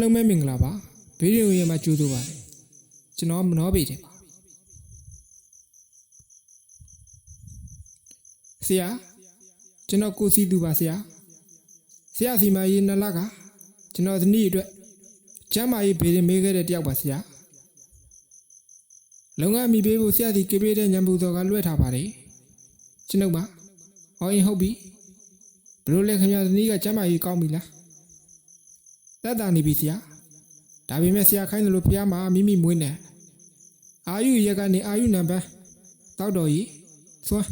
လုံးပဲမင်္ဂလာပါဗီဒီယိုရဲ့မှာကြိုးဆိုပါတယ်ကျွန်တော်မနှောပေတယ်ပါဆရာကျွန်တော်ကိုစီသူပါဆရာဆရာစီမရေးနှစ်လကကျွန်တော်ဇနီးအတွက်ကျမ်းမာရေးဘေးရင်မေးခဲ့တဲ့တယောက်ပါဆရာလုံငန်းမိပေးဖို့ဆရာစီကေပေးတဲ့ညံပူတော်ကလွှဲထားပါတယ်ကျွန်ုပ်ပါဟောရင်ဟုတ်ပြီဘယ်လိုလဲခင်ဗျာဇနီးကကျမ်းမာရေးကောင်းပြီလား သက်တာနေပြီဆရာဒါပေမဲ့ဆရာခိုင်းတယ်လို့ဖះမှာမိမိမွေးနေအာယုရက်ကနေအာယုနံပါတ်တောက်တော်ကြီးသွမ်း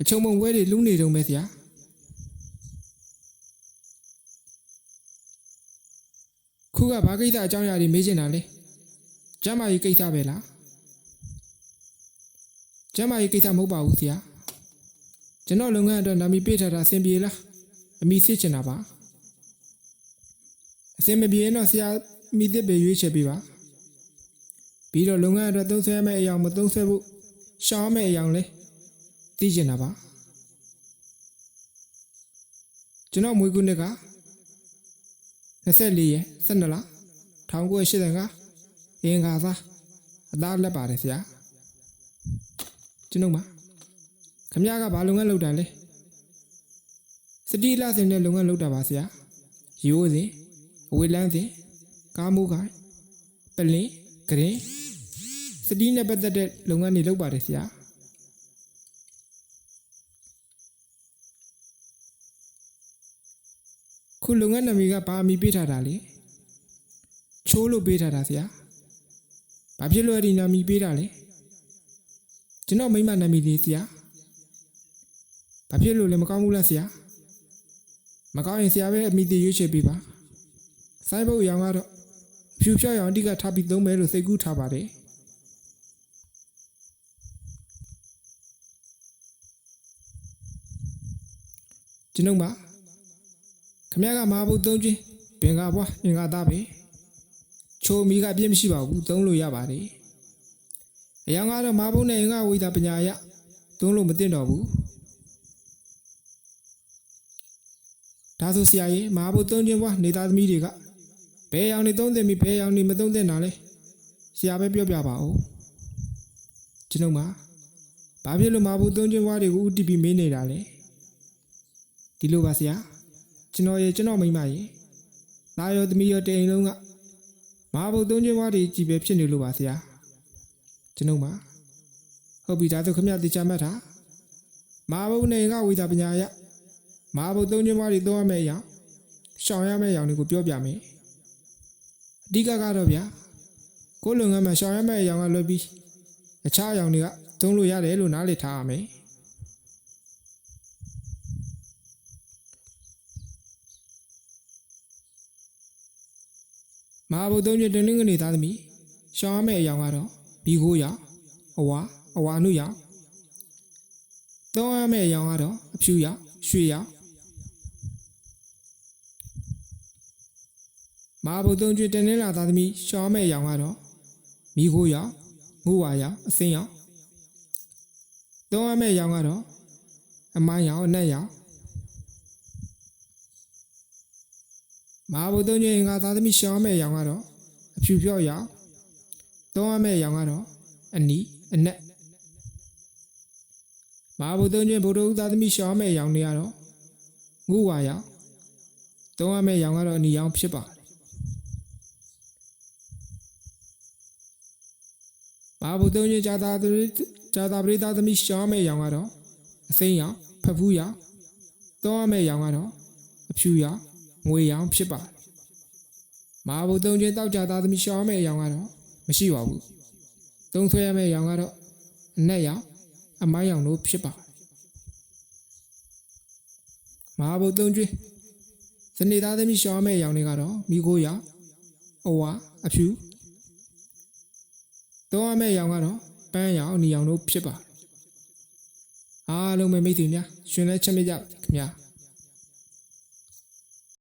အချုံမုံဝဲတွေလူးနေတုံးပဲဆရာခုကဘာကိစ္စအကြောင်းအရာတွေမေးချင်တာလဲကျမ်းမာရေးကိစ္စပဲလားကျမ်းမာရေးကိစ္စမဟုတ်ပါဘူးဆရာကျွန်တော်လုပ်ငန်းအတွက်နာမည်ပေးထားတာအဆင်ပြေလားအမိစစ်ချင်တာပါအစ င်မပြေရင်တော့ဆရာမိသစ်ပဲရွေးချယ်ပေးပါပြီးတော့လုပ်ငန်းအတွက်သုံးဆွဲမယ့်အရာမသုံးဆွဲဖို့ရှောင်းမယ့်အရာလဲသိကျင်တာပါကျွန်တော်မွေးခုနှစ်က24ရက်12လ1985အင်္ဂါသားအသားလက်ပါတယ်ဆရာကျွန်တော်မှာခမရကဘာလုပ်ငန်းလုပ်တာလဲစတိလစင်တဲ့လုပ်ငန်းလုပ်တာပါဆရာရိုးစဉ် အဝေးလန်းစဉ်ကားမိုးကိုင်းပလင်ဂရင်စတီးနဲ့ပတ်သက်တဲ့လုပ်ငန်းတွေလုပ်ပါတယ်ဆရာခုလုပ်ငန်းနာမည်ကဘာအမည်ပေးထားတာလဲချိုးလို့ပေးထားတာဆရာဘာဖြစ်လို့အဲ့ဒီနာမည်ပေးတာလဲကျွန်တော်မိမနာမည်လေးဆရာဘာဖြစ်လို့လဲမကောင်းဘူးလားဆရာမကောင်းရင်ဆရာပဲအမိသေးရွေးချယ်ပေးပါ စိုင်းဘုတ်ရောင်ကတော့ဖြူဖြောက်ရောင်အတိကထားပြီးသုံးမယ်လို့စိတ်ကူးထားပါတယ်ကျွန်ုပ်မှာခမရကမဟာဘုတ်သုံးချင်းဘင်္ဂါဘွားအင်္ဂါသားပဲချိုမီကအပြည့်မရှိပါဘူးသုံးလို့ရပါတယ်အရောင်ကတော့မဟာဘုတ်နဲ့အင်္ဂါဝိဒါပညာရသုံးလို့မသိတော့ဘူးဒါဆိုဆရာကြီးမဟာဘုတ်သုံးချင်းဘွားနေသားသမီးတွေက ဘယ်ရောင်နေသုံးသင့်ပြီဘယ်ရောင်နေမသုံးသင့်တာလဲဆရာပဲပြောပြပါဦးကျွန်ုပ်မှာဘာဖြစ်လို့မဘူးသုံးချင်းဝါးတွေကိုဥတီပြီးမေးနေတာလဲဒီလိုပါဆရာကျွန်တော်ရဲ့ကျွန်တော်မိမရဲ့သားရောသမီးရောတအိမ်လုံးကမဘူးသုံးချင်းဝါးတွေကြည်ပဲဖြစ်နေလို့ပါဆရာကျွန်ုပ်မှာဟုတ်ပြီဒါဆိုခမရတေချာမှတ်တာမဘူးနေကဝိတာပညာရမဘူးသုံးချင်းဝါးတွေသုံးရမယ့်အရာရှောင်ရမယ့်အရာတွေကိုပြောပြမယ် အဓိကကတော့ဗျာကိုယ်လုပ်ငန်းမှာရှောင်ရမယ့်အရာကလွတ်ပြီးအခြားအရာတွေကသုံးလို့ရတယ်လို့နားလည်ထားရမယ်မဟာဘုတ်သုံးချက်တင်းငနေသားသမီးရှောင်ရမယ့်အရာကတော့ဘီကိုရောင်အဝါအဝါနုရောင်သုံးရမယ့်အရာကတော့အဖြူရောင်ရွှေရော မဟာဘုတ်သုံးကျွတ်တင်းလာသားသမီးရှောင်းမဲ့ရောင်ကတော့မိခိုးရောင်ငိုးဝါရောင်အစင်းရောင်သုံးရမဲ့ရောင်ကတော့အမိုင်းရောင်အနက်ရောင်မဟာဘုတ်သုံးကျွတ်ငါသားသမီးရှောင်းမဲ့ရောင်ကတော့အဖြူဖြော့ရောင်သုံးရမဲ့ရောင်ကတော့အနီအနက်မဟာဘုတ်သုံးကျွတ်ဗုဒ္ဓဦးသားသမီးရှောင်းမဲ့ရောင်တွေကတော့ငိုးဝါရောင်သုံးရမဲ့ရောင်ကတော့အနီရောင်ဖြစ်ပါတယ် ဘာဘုသုံးချင်းဇာတာသူဇာတာပရိသသမီးရှောင်းမဲ့ရောင်ကတော့အစိမ်းရောင်ဖဖူးရောင်သောရမဲ့ရောင်ကတော့အဖြူရောင်ငွေရောင်ဖြစ်ပါတယ်။မဟာဘုသုံးချင်းတောက်ကြသားသမီးရှောင်းမဲ့ရောင်ကတော့မရှိပါဘူး။သုံးဆွဲရမဲ့ရောင်ကတော့အနက်ရောင်အမိုင်းရောင်တို့ဖြစ်ပါတယ်။မဟာဘုသုံးချင်းစနေသားသမီးရှောင်းမဲ့ရောင်တွေကတော့မိခိုးရောင်အဝါအဖြူ သုံးရမယ့်ရောင်ကတော့ပန်းရောင်အနီရောင်တို့ဖြစ်ပါတယ်အားလုံးပဲမိတ်ဆွေများရှင်လဲချက်မြကြပါခင်ဗျာ